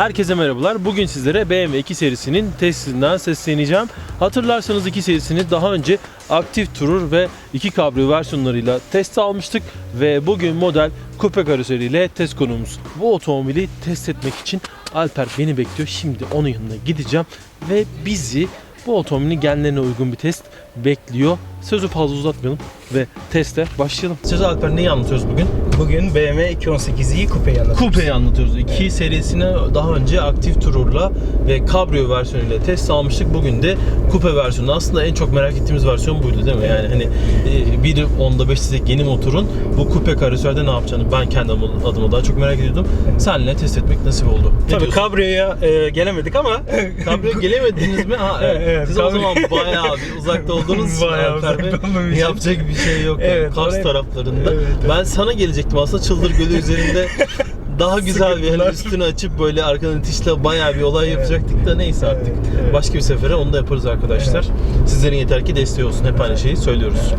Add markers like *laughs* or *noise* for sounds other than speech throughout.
Herkese merhabalar. Bugün sizlere BMW 2 serisinin testinden sesleneceğim. Hatırlarsanız 2 serisini daha önce aktif Tourer ve 2 kabrio versiyonlarıyla test almıştık ve bugün model kupe karoseriyle test konumuz. Bu otomobili test etmek için Alper beni bekliyor. Şimdi onun yanına gideceğim ve bizi bu otomobilin genlerine uygun bir test bekliyor. Sözü fazla uzatmayalım ve teste başlayalım. Söz Alper neyi anlatıyoruz bugün? Bugün BMW 218i kupeyi anlatıyoruz. Kupeyi anlatıyoruz. İki serisini daha önce aktif Tourer'la ve Cabrio versiyonuyla test almıştık. Bugün de kupe versiyonu. Aslında en çok merak ettiğimiz versiyon buydu değil mi? Yani hani e, bir onda 5 sizdeki yeni motorun bu kupe karoserde ne yapacağını ben kendi adıma- daha çok merak ediyordum. Seninle test etmek nasip oldu. Ne Tabii diyorsun? Cabrio'ya e, gelemedik ama *laughs* Cabrio gelemediniz mi? Ha, evet. *laughs* Evet, Siz o Cabrio- zaman bayağı bir uzakta *laughs* olduğunuz için Bayağı Alper Bey, yapacak bir şey yok. yani. *laughs* Evet, Kars oraya- taraflarında. Evet, evet. Ben sana gelecektim aslında Çıldır Gölü üzerinde *laughs* daha güzel bir hani üstünü açıp böyle arkadan itişle bayağı bir olay Evet. yapacaktık da neyse artık. Evet. Başka bir sefere onu da yaparız arkadaşlar. Sizlerin yeter ki desteği olsun. Hep aynı şeyi söylüyoruz.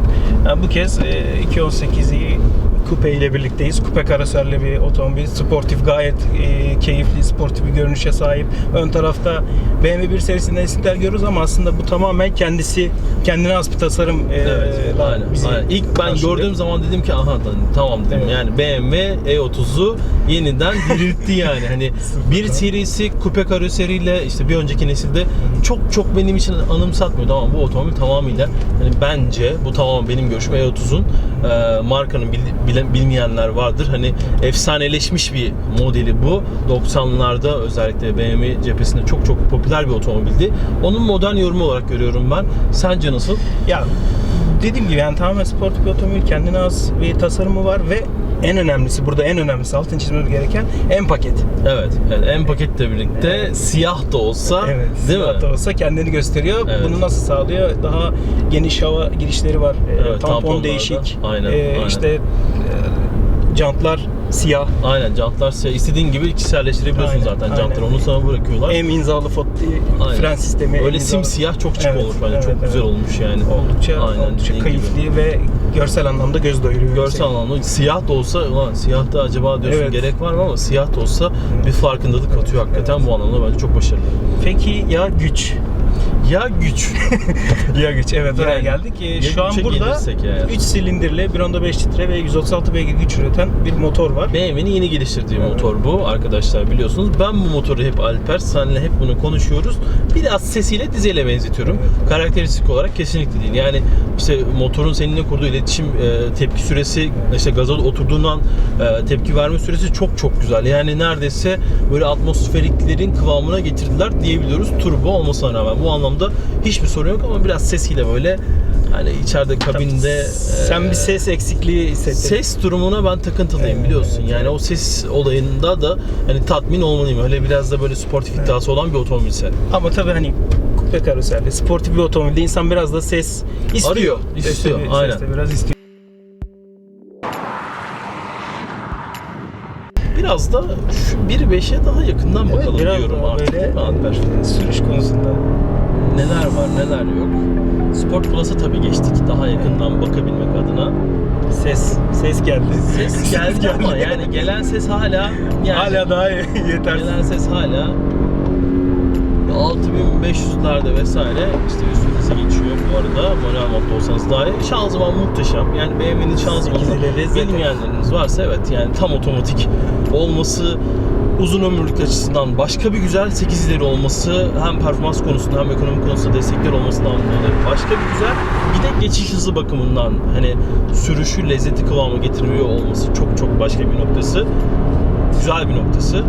yani bu kez e, 218i kupe ile birlikteyiz. Kupe karoserli bir otomobil. Sportif gayet e, keyifli, sportif bir görünüşe sahip. Ön tarafta BMW 1 serisinden esintiler görürüz ama aslında bu tamamen kendisi kendine has bir tasarım e, Evet, la aynen, bizi aynen. İlk ben karşılıyor. gördüğüm zaman dedim ki aha tamam dedim. Evet. Yani BMW E30'u yeniden diriltti yani. Hani *laughs* bir serisi kupe karoseriyle işte bir önceki nesilde çok çok benim için anımsatmıyordu ama bu otomobil tamamıyla hani bence bu tamamen benim görüşüm E30'un e, markanın bil- bilen, bilmeyenler vardır. Hani efsaneleşmiş bir modeli bu. 90'larda özellikle BMW cephesinde çok çok popüler bir otomobildi. Onun modern yorumu olarak görüyorum ben. Sence nasıl? Ya dediğim gibi yani tamamen sportif bir otomobil kendine has bir tasarımı var ve en önemlisi burada en önemlisi altın çizmemiz gereken en paket. Evet, evet en paketle birlikte siyah da olsa Evet. değil mi? siyah da olsa kendini gösteriyor. Evet. Bunu nasıl sağlıyor? Daha geniş hava girişleri var. Ee, Evet, tampon değişik. Aynen, Ee, aynen. işte e, jantlar siyah. Aynen jantlar siyah. İstediğin gibi kişiselleştirebiliyorsun Aynen, zaten aynen. jantları. Onu sana bırakıyorlar. M imzalı fot Aynen. fren sistemi. Öyle imzalı. simsiyah çok şık Evet, olmuş bence. evet, çok evet. güzel olmuş yani. Oldukça, Aynen, oldukça dediğin keyifli ve görsel anlamda göz doyuruyor. Görsel anlamda siyah da olsa ulan siyah da acaba diyorsun Evet. gerek var mı ama siyah da olsa bir farkındalık katıyor hakikaten bu anlamda bence çok başarılı. Peki ya güç? Ya güç. *laughs* Ya güç evet oraya Yani, geldik. Ee, ya şu an güçe burada gelirsek eğer. 3 silindirli 1.5 litre ve 136 beygir güç üreten bir motor var. BMW'nin yeni geliştirdiği motor bu arkadaşlar biliyorsunuz. Ben bu motoru hep Alper, senle hep bunu konuşuyoruz. Biraz sesiyle dizele benzetiyorum. Karakteristik olarak kesinlikle değil. Yani işte motorun seninle kurduğu iletişim e, tepki süresi, işte gaza oturduğundan e, tepki verme süresi çok çok güzel. Yani neredeyse böyle atmosferiklerin kıvamına getirdiler diyebiliyoruz. Turbo olmasına rağmen bu anlamda hiçbir sorun yok ama biraz sesiyle böyle hani içeride kabinde Sen e, bir ses eksikliği hissettin. Ses durumuna ben takıntılıyım Evet, biliyorsun. evet, yani o ses olayında da hani tatmin olmalıyım. Öyle biraz da böyle sportif iddiası olan bir otomobilse. Ama tabii hani kupe karoserli, sportif bir otomobilde insan biraz da ses istiyor. Arıyor, istiyor, Ses de- aynen. Ses biraz istiyor. Biraz da şu 1.5'e daha yakından bakalım biraz diyorum artık. böyle- Alper? Sürüş konusunda. Neler var neler yok. Sport Plus'a tabii geçtik daha yakından bakabilmek adına. Ses, ses geldi. Ses *laughs* geldi ama yani gelen ses hala *laughs* yani Hala daha *laughs* yetersiz. Gelen ses hala 6500'lerde vesaire işte üst vitese geçiyor bu arada manuel modda olsanız dahi. Şanzıman muhteşem. Yani BMW'nin lezzet. bilmeyenleriniz varsa evet yani tam otomatik olması uzun ömürlük açısından başka bir güzel 8 ileri olması hem performans konusunda hem ekonomi konusunda destekler olmasından dolayı başka bir güzel. Bir de geçiş hızı bakımından hani sürüşü lezzeti kıvama getiriyor olması çok çok başka bir noktası. Güzel bir noktası.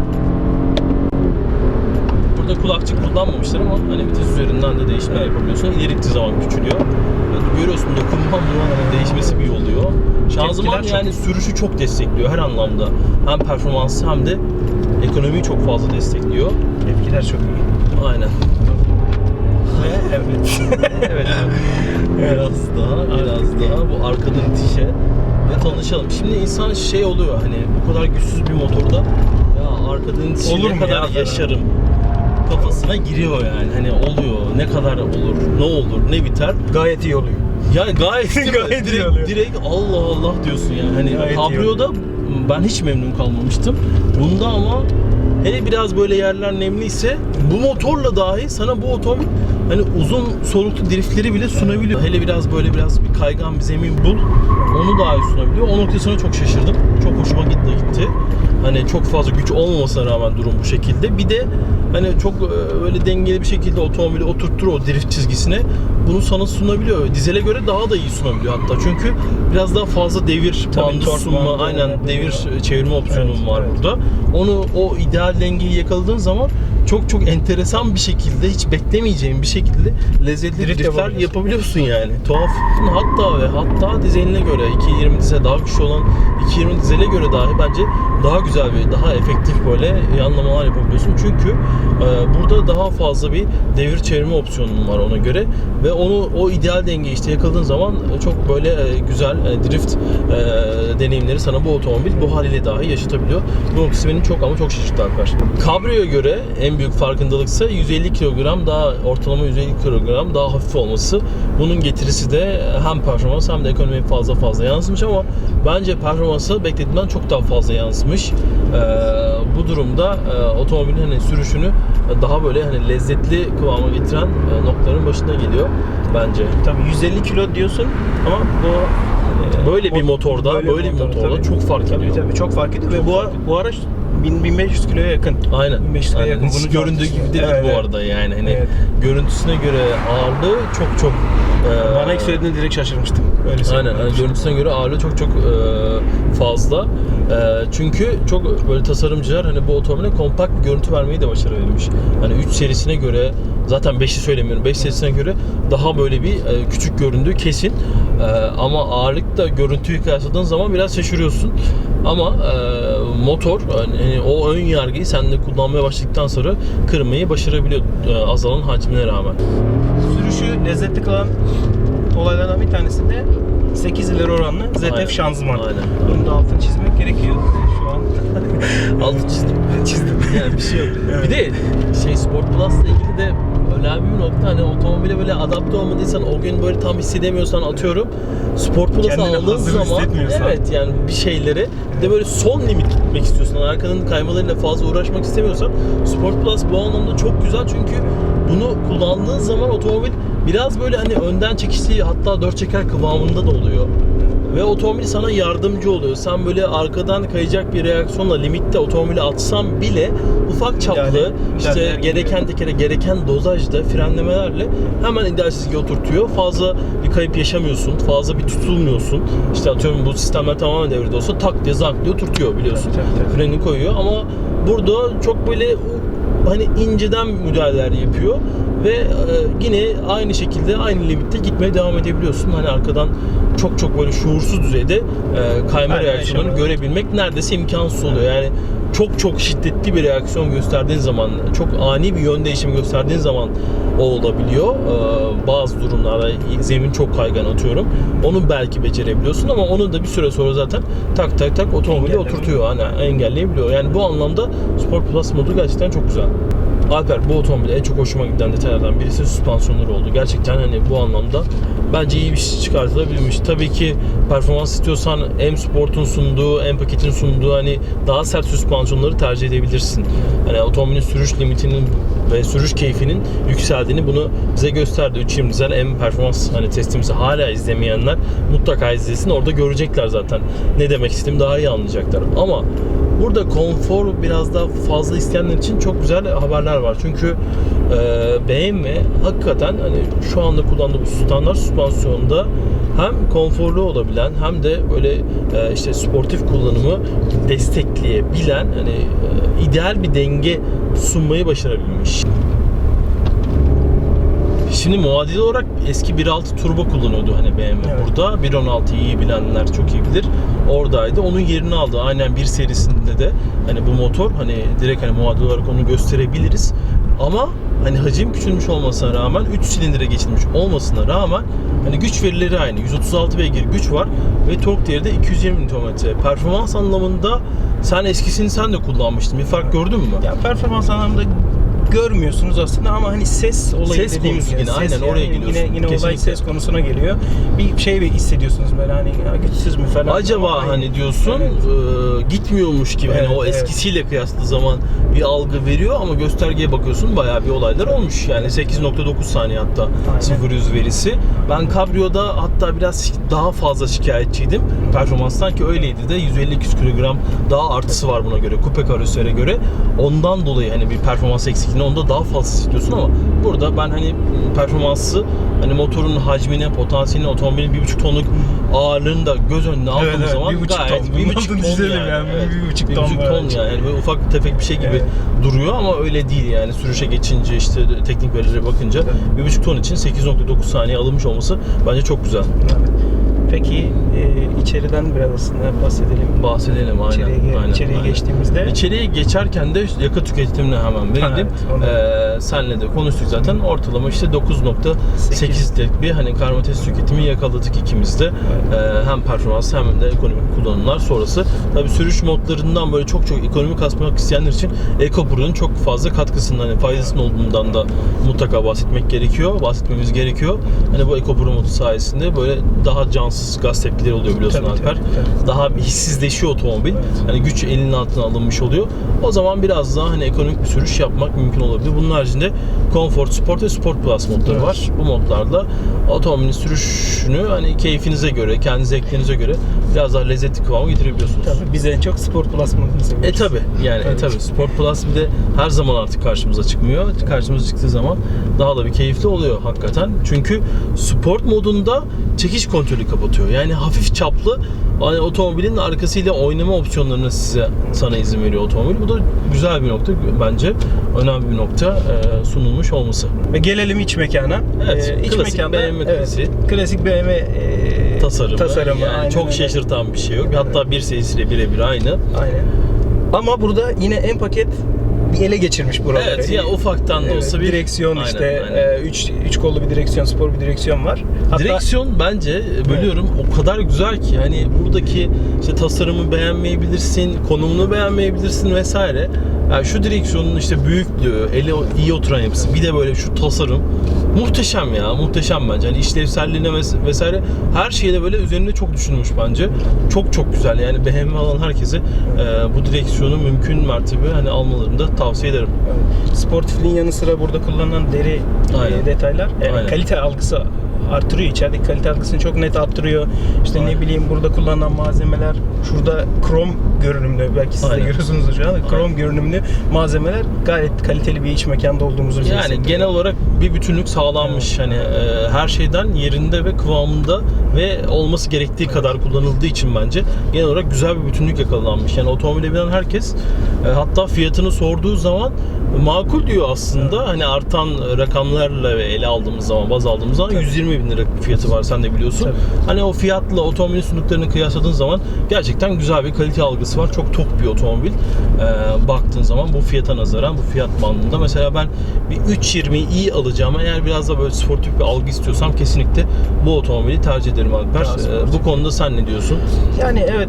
Burada kulakçık kullanmamışlar ama hani vites üzerinden de değişme Evet. yapabiliyorsun. İleri ittiği zaman küçülüyor. Böyle Görüyorsun dokunma hani değişmesi bir oluyor. Şanzıman Tepkiler çok yani sürüşü çok destekliyor her anlamda. Hem performansı hem de ekonomiyi çok fazla destekliyor. Tepkiler çok iyi. Aynen. Ve evet. *laughs* evet. Biraz daha, biraz daha bu arkadan itişe ve tanışalım. Şimdi insan şey oluyor hani bu kadar güçsüz bir motorda ya arkadan itişi Olur ne mu kadar ya yaşarım kafasına giriyor yani. Hani oluyor, ne kadar olur, ne olur, ne biter. Gayet iyi oluyor. Ya gayet, *laughs* Gayet iyi direkt, oluyor. direkt Allah Allah diyorsun yani. Hani Gayet iyi kabriyoda ben hiç memnun kalmamıştım. Bunda ama Hele biraz böyle yerler nemliyse bu motorla dahi sana bu otomobil hani uzun soluklu driftleri bile sunabiliyor. Hele biraz böyle biraz bir kaygan bir zemin bul. Onu dahi sunabiliyor. O noktasına çok şaşırdım. Çok hoşuma gitti gitti. Hani çok fazla güç olmamasına rağmen durum bu şekilde. Bir de hani çok e, böyle dengeli bir şekilde otomobili oturttur o drift çizgisine. Bunu sana sunabiliyor. Dizele göre daha da iyi sunabiliyor hatta. Çünkü biraz daha fazla devir bandı sunma, aynen devir çevirme opsiyonun Evet, var evet. burada. Onu o ideal dengeyi yakaladığın zaman çok çok enteresan bir şekilde hiç beklemeyeceğin bir şekilde lezzetli Drift driftler yapabiliyorsun. yani. Tuhaf. Hatta ve hatta dizeline göre 220 dize daha güçlü olan 220 dizele göre dahi bence daha güzel ve daha efektif böyle yanlamalar yapabiliyorsun. Çünkü e, burada daha fazla bir devir çevirme opsiyonun var ona göre ve onu o ideal dengeyi işte yakaladığın zaman çok böyle e, güzel e, drift e, deneyimleri sana bu otomobil bu haliyle dahi yaşatabiliyor. Bu noktası beni çok ama çok şaşırttı Alper. Cabrio'ya göre en büyük farkındalıksa 150 kilogram daha ortalama 150 kilogram daha hafif olması. Bunun getirisi de hem performans hem de ekonomi fazla fazla yansımış ama bence performansı beklediğimden çok daha fazla yansımış. Ee, bu durumda e, otomobilin hani sürüşünü daha böyle hani lezzetli kıvama getiren e, noktaların başında geliyor bence. Tabii 150 kilo diyorsun ama bu e, Böyle bir motorda, böyle bir motorda çok fark tabii, ediyor. Tabii çok fark ediyor Çok ve bu, bu araç 1000 1500 kiloya yakın. Aynen. 1500 Aynen. yakın. Bunu göründüğü gibi değil Evet, bu arada yani hani Evet. görüntüsüne göre ağırlığı çok çok e, Bana ilk söylediğinde direkt şaşırmıştım. Öyle Aynen hani görüntüsüne göre ağırlığı çok çok e, fazla. E, çünkü çok böyle tasarımcılar hani bu otomobile kompakt bir görüntü vermeyi de başarabilmiş. Hani 3 serisine göre zaten 5'i söylemiyorum. 5 serisine göre daha böyle bir e, küçük göründüğü kesin. E, ama ağırlıkta görüntüyü kıyasladığın zaman biraz şaşırıyorsun. Ama e, motor hani o ön yargıyı sen de kullanmaya başladıktan sonra kırmayı başarabiliyor e, azalan hacmine rağmen. Sürüşü lezzetli kılan olaylardan bir tanesi de 8 ileri oranlı ZF Aynen. şanzıman. Aynen. Bunun da altını çizmek gerekiyor. *laughs* Şu an Altı çizdim. çizdim. Yani bir şey yok. Evet. Bir de şey Sport Plus'la ilgili de önemli bir nokta. Hani otomobile böyle adapte olmadıysan o gün böyle tam hissedemiyorsan atıyorum Sport Kendini aldığın zaman evet yani bir şeyleri bir de böyle son limit gitmek istiyorsan arkanın kaymalarıyla fazla uğraşmak istemiyorsan Sport Plus bu anlamda çok güzel. Çünkü bunu kullandığın zaman otomobil biraz böyle hani önden çekişli hatta dört çeker kıvamında da oluyor. Ve otomobil sana yardımcı oluyor. Sen böyle arkadan kayacak bir reaksiyonla limitte otomobili atsan bile ufak çaplı Müdahale- işte gereken tekere gereken dozajda frenlemelerle hemen ideal çizgiye oturtuyor. Fazla bir kayıp yaşamıyorsun. Fazla bir tutulmuyorsun. İşte atıyorum bu sistemler tamamen devrede olsa tak diye zank diye oturtuyor biliyorsun. Tabii, tabii, tabii. Freni koyuyor ama burada çok böyle hani inceden müdahaleler yapıyor ve e, yine aynı şekilde aynı limitte gitmeye devam edebiliyorsun. Hani arkadan çok çok böyle şuursuz düzeyde e, kayma Aynen, görebilmek neredeyse imkansız oluyor. Yani çok çok şiddetli bir reaksiyon gösterdiğin zaman, çok ani bir yön değişimi gösterdiğin zaman o olabiliyor. Ee, bazı durumlarda zemin çok kaygan atıyorum. Onu belki becerebiliyorsun ama onu da bir süre sonra zaten tak tak tak otomobili oturtuyor. Hani engelleyebiliyor. Yani bu anlamda Sport Plus modu gerçekten çok güzel. Alper bu otomobilde en çok hoşuma giden detaylardan birisi süspansiyonları oldu. Gerçekten hani bu anlamda bence iyi bir şey çıkartılabilmiş. Tabii ki performans istiyorsan M Sport'un sunduğu, M paketin sunduğu hani daha sert süspansiyonları tercih edebilirsin. Hani otomobilin sürüş limitinin ve sürüş keyfinin yükseldiğini bunu bize gösterdi. 320 dizel M performans hani testimizi hala izlemeyenler mutlaka izlesin. Orada görecekler zaten. Ne demek istediğimi daha iyi anlayacaklar. Ama Burada konfor biraz daha fazla isteyenler için çok güzel haberler. Çünkü e, BMW hakikaten hani şu anda kullandığı bu standart süspansiyonda hem konforlu olabilen hem de böyle e, işte sportif kullanımı destekleyebilen hani e, ideal bir denge sunmayı başarabilmiş. Şimdi muadil olarak eski 1.6 turbo kullanıyordu hani BMW Evet. burada. 1.16'yı iyi bilenler çok iyi bilir. Oradaydı. Onun yerini aldı. Aynen bir serisinde de hani bu motor hani direkt hani muadil olarak onu gösterebiliriz. Ama hani hacim küçülmüş olmasına rağmen 3 silindire geçilmiş olmasına rağmen hani güç verileri aynı. 136 beygir güç var ve tork değeri de 220 Nm. Performans anlamında sen eskisini sen de kullanmıştın. Bir fark gördün mü? Ya performans anlamında görmüyorsunuz aslında ama hani ses olayı Ses dediğimiz gibi, ses aynen oraya yani geliyorsun. Yine, yine olay ses konusuna geliyor. Bir şey hissediyorsunuz böyle hani ya güçsüz mü falan. Acaba Ama hani diyorsun Evet. e, gitmiyormuş gibi Evet, hani o evet. eskisiyle kıyaslı zaman bir algı veriyor ama göstergeye bakıyorsun bayağı bir olaylar olmuş. Yani 8.9 saniye hatta Aynen. 0 100 verisi. Ben Cabrio'da hatta biraz daha fazla şikayetçiydim performanstan ki öyleydi de 150-200 kilogram daha artısı var buna göre kupe karosere göre. Ondan dolayı hani bir performans eksikliğini onda daha fazla hissediyorsun ama burada ben hani performansı hani motorun hacmine, potansiyelini, otomobilin 1.5 tonluk ağırlığını da göz önüne aldığımız Evet, evet, zaman bir buçuk gayet ton. bir Bunun buçuk adını ton çizelim yani. yani. Evet. Bir buçuk Bir ton buçuk var. ton yani. Böyle ufak tefek bir şey gibi Evet. duruyor ama öyle değil yani. Sürüşe geçince işte teknik verilere bakınca bir buçuk ton için 8.9 saniye alınmış olması bence çok güzel. Evet. Peki e, içeriden biraz aslında bahsedelim. Bahsedelim aynen. İçeriye, aynen, içeriye aynen. geçtiğimizde İçeriye geçerken de yakıt tüketimine hemen verelim. evet, ee, senle de konuştuk zaten. Ortalama işte 9.8'lik bir hani karmates tüketimi yakaladık ikimiz de. Ee, hem performans hem de ekonomik kullanımlar sonrası. Tabi sürüş modlarından böyle çok çok ekonomik asmak isteyenler için EcoPro'nun çok fazla katkısından, hani faydasının olduğundan da mutlaka bahsetmek gerekiyor. Bahsetmemiz gerekiyor. Hani bu EcoPro modu sayesinde böyle daha cansız gaz tepkileri oluyor biliyorsun Tabii, Alper. tabii, tabii. Daha hissizleşiyor otomobil. Evet. Hani güç elinin altına alınmış oluyor. O zaman biraz daha hani ekonomik bir sürüş yapmak mümkün olabilir. Bunun haricinde Comfort, Sport ve Sport Plus modları Evet. var. Bu modlarla otomobilin sürüşünü hani keyfinize göre, kendi zevklerinize göre biraz daha lezzetli kıvama getirebiliyorsunuz. Tabii biz en çok Sport Plus modunu seviyoruz. E tabi yani e Tabii. tabi Sport Plus bir de her zaman artık karşımıza çıkmıyor. Karşımıza çıktığı zaman daha da bir keyifli oluyor hakikaten. Çünkü sport modunda çekiş kontrolü kapatıyor. Yani hafif çaplı hani otomobilin arkasıyla oynama opsiyonlarını size sana izin veriyor otomobil. Bu da güzel bir nokta bence. Önemli bir nokta e, sunulmuş olması. Ve gelelim iç mekana. Evet, Ee, iç klasik mekanda BMW klasiği. klasik BMW e, Tasarımı, tasarımı yani aynen çok öyle. şaşırtan bir şey yok. Hatta bir serisiyle birebir aynı. Aynen. Ama burada yine en paket bir ele geçirmiş buraları. Evet ya ufaktan da olsa bir direksiyon Aynen, işte aynen. 3 üç kollu bir direksiyon, spor bir direksiyon var. Hatta Direksiyon bence bölüyorum o kadar güzel ki hani buradaki işte tasarımı beğenmeyebilirsin, konumunu beğenmeyebilirsin vesaire. Yani şu direksiyonun işte büyüklüğü, eli iyi oturan yapısı, bir de böyle şu tasarım muhteşem ya, muhteşem bence. Hani işlevselliğine ves- vesaire her şeyde böyle üzerinde çok düşünülmüş bence. Çok çok güzel yani BMW alan herkese e, bu direksiyonu mümkün mertebe hani almalarını da tavsiye ederim. Evet. Sportifliğin yanı sıra burada kullanılan deri Aynen. e, detaylar yani Aynen. kalite algısı artırıyor. İçerideki kalite algısını çok net arttırıyor. İşte Aynen. ne bileyim burada kullanılan malzemeler şurada krom görünümlü belki siz de Aynen. görüyorsunuz şu an. Krom Aynen. görünümlü malzemeler gayet kaliteli bir iç mekanda olduğumuzu bize Yani genel olarak bir bütünlük sağlanmış. Hani e, her şeyden yerinde ve kıvamında ve olması gerektiği kadar kullanıldığı için bence genel olarak güzel bir bütünlük yakalanmış. Yani otomobile binen herkes e, hatta fiyatını sorduğu zaman makul diyor aslında. Hani artan rakamlarla ve ele aldığımız zaman, baz aldığımız zaman 120 bin lira fiyatı var sen de biliyorsun. Tabii. Hani o fiyatla otomobilin sunduklarını kıyasladığın zaman gerçekten güzel bir kalite algısı var. Çok tok bir otomobil. Ee, baktığın zaman bu fiyata nazaran bu fiyat bandında mesela ben bir 320i alacağım. Eğer biraz da böyle sportif bir algı istiyorsam kesinlikle bu otomobili tercih ederim Alper. Ee, bu konuda sen ne diyorsun? Yani evet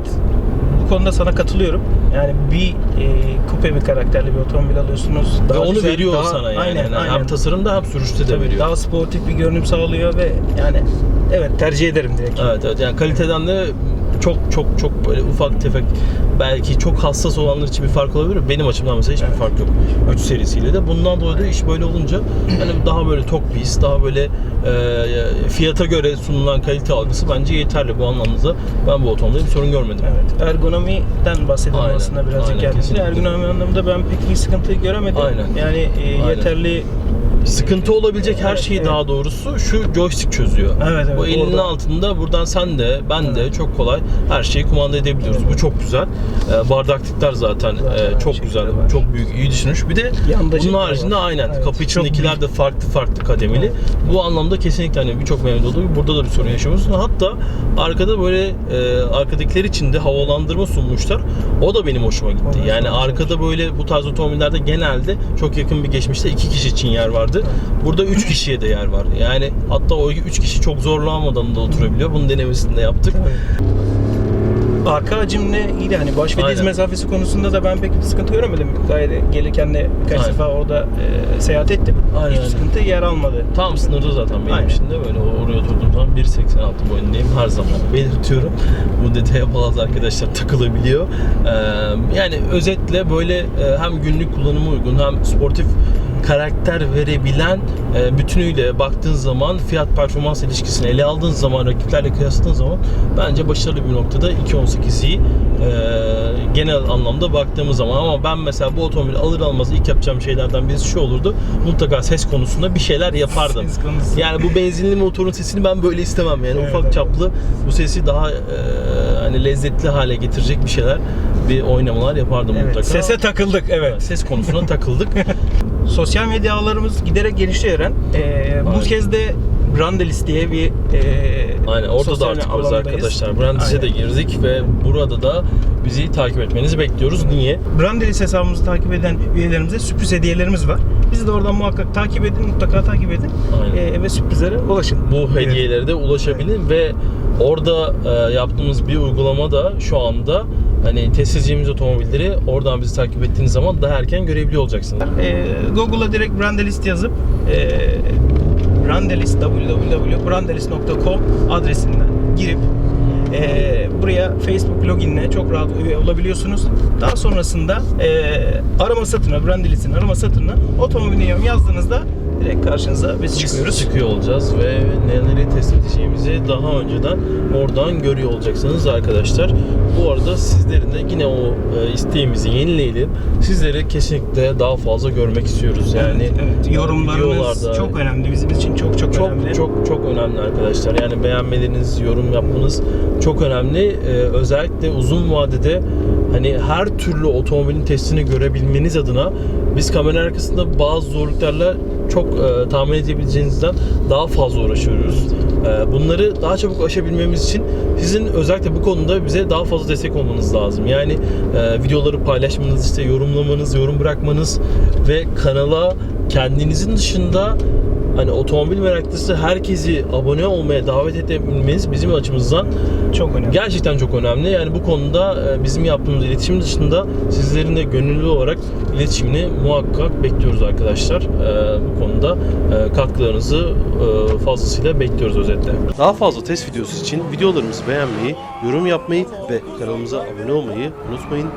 konuda sana katılıyorum. Yani bir e, kupe bir karakterli bir otomobil alıyorsunuz. Ve onu güzel, veriyor daha- sana yani. Aynen, Yani aynen. Hem tasarımda hem sürüşte de Tabii, veriyor. Daha sportif bir görünüm sağlıyor ve yani evet tercih ederim direkt. Evet evet yani kaliteden de çok çok çok böyle ufak tefek belki çok hassas olanlar için bir fark olabilir. Benim açımdan mesela hiçbir Evet. fark yok. 3 serisiyle de. Bundan dolayı da iş böyle olunca hani daha böyle tok bir his, daha böyle e, fiyata göre sunulan kalite algısı bence yeterli bu anlamda. Ben bu otomobilde bir sorun görmedim. Evet. Ergonomiden bahsedelim Aynen, aslında birazcık aynen. Ergonomi anlamında ben pek bir sıkıntı göremedim. Aynen. Yani e, Aynen. yeterli Sıkıntı olabilecek her Evet, şeyi evet. daha doğrusu şu joystick çözüyor. Evet, evet, Bu elinin orada. altında buradan sen de ben de Evet. çok kolay her şeyi kumanda edebiliyoruz. Evet. Bu çok güzel. Ee, bardaklıklar zaten, Zaten e, çok güzel, var. çok büyük, iyi düşünmüş. Bir de Yanda bunun haricinde var. aynen Evet, kapı içindekiler de farklı farklı kademeli. Bu anlamda kesinlikle hani birçok memnun gibi burada da bir sorun yaşamıyorsun. Hatta arkada böyle e, arkadakiler için de havalandırma sunmuşlar. O da benim hoşuma gitti. Evet, yani evet. arkada böyle bu tarz otomobillerde genelde çok yakın bir geçmişte iki kişi için yer vardı. Burada üç kişiye de yer var. Yani hatta o üç kişi çok zorlanmadan da oturabiliyor. Bunun denemesini de yaptık. Arka hacimle iyiydi. Hani baş ve diz mesafesi konusunda da ben pek bir sıkıntı göremedim. Gayet gelirken de birkaç Aynen. defa orada e, seyahat ettim. Aynen, Hiç aynen. sıkıntı yer almadı. Tam sınırda zaten benim Aynen. için de böyle oraya oturduğum zaman 1.86 boyundayım her zaman belirtiyorum. Bu detaya bazı arkadaşlar takılabiliyor. Ee, yani özetle böyle e, hem günlük kullanıma uygun hem sportif karakter verebilen e, bütünüyle baktığın zaman fiyat performans ilişkisini ele aldığın zaman rakiplerle kıyasladığın zaman bence başarılı bir noktada 2.18'i e, genel anlamda baktığımız zaman ama ben mesela bu otomobili alır almaz ilk yapacağım şeylerden birisi şu olurdu mutlaka ses konusunda bir şeyler yapardım. Yani bu benzinli motorun sesini ben böyle istemem yani Evet, ufak evet. çaplı bu sesi daha e, hani lezzetli hale getirecek bir şeyler bir oynamalar yapardım Evet, mutlaka. sese takıldık evet. ses konusuna takıldık. *laughs* Sosyal medya ağlarımız giderek gelişiyor Eren. Ee, bu Aynen. kez de Brandelis diye bir e, Aynen orada da artık varız alandayız. arkadaşlar. Brandis'e de Aynen. girdik ve burada da bizi takip etmenizi bekliyoruz. Niye? Brandelis hesabımızı takip eden üyelerimize sürpriz hediyelerimiz var. Bizi de oradan muhakkak takip edin, mutlaka takip edin Aynen. Ee, ve sürprizlere ulaşın. bu hediyelere de ulaşabilin ve orada e, yaptığımız bir uygulama da şu anda hani test edeceğimiz otomobilleri oradan bizi takip ettiğiniz zaman daha erken görebiliyor olacaksınız. Ee, Google'a direkt Brandelis yazıp e, Brandelis www.brandelis.com adresinden girip e, buraya Facebook loginle çok rahat üye olabiliyorsunuz. Daha sonrasında e, arama satırına, Brandelis'in arama satırına otomobilini yazdığınızda direkt karşınıza biz çıkıyoruz. Çıkıyor olacağız ve neleri test edeceğimizi daha önceden oradan görüyor olacaksınız arkadaşlar. Bu arada sizlerin de yine o e, isteğimizi yenileyelim. Sizleri kesinlikle daha fazla görmek istiyoruz. Yani evet, evet. yorumlarınız videolarda- çok önemli. Bizim için çok çok, çok önemli. çok çok önemli arkadaşlar. Yani beğenmeleriniz, yorum yapmanız çok önemli. Ee, özellikle uzun vadede hani her türlü otomobilin testini görebilmeniz adına biz kamera arkasında bazı zorluklarla çok e, tahmin edebileceğinizden daha fazla uğraşıyoruz. E, bunları daha çabuk aşabilmemiz için sizin özellikle bu konuda bize daha fazla destek olmanız lazım. Yani e, videoları paylaşmanız, işte yorumlamanız, yorum bırakmanız ve kanala kendinizin dışında hani otomobil meraklısı herkesi abone olmaya davet edebilmeniz bizim açımızdan çok önemli. gerçekten çok önemli. Yani bu konuda e, bizim yaptığımız iletişim dışında sizlerin de gönüllü olarak iletişimini muhakkak bekliyoruz arkadaşlar. E, Bu konuda e, katkılarınızı fazlasıyla bekliyoruz özetle. Daha fazla test videosu için videolarımızı beğenmeyi, yorum yapmayı ve kanalımıza abone olmayı unutmayın.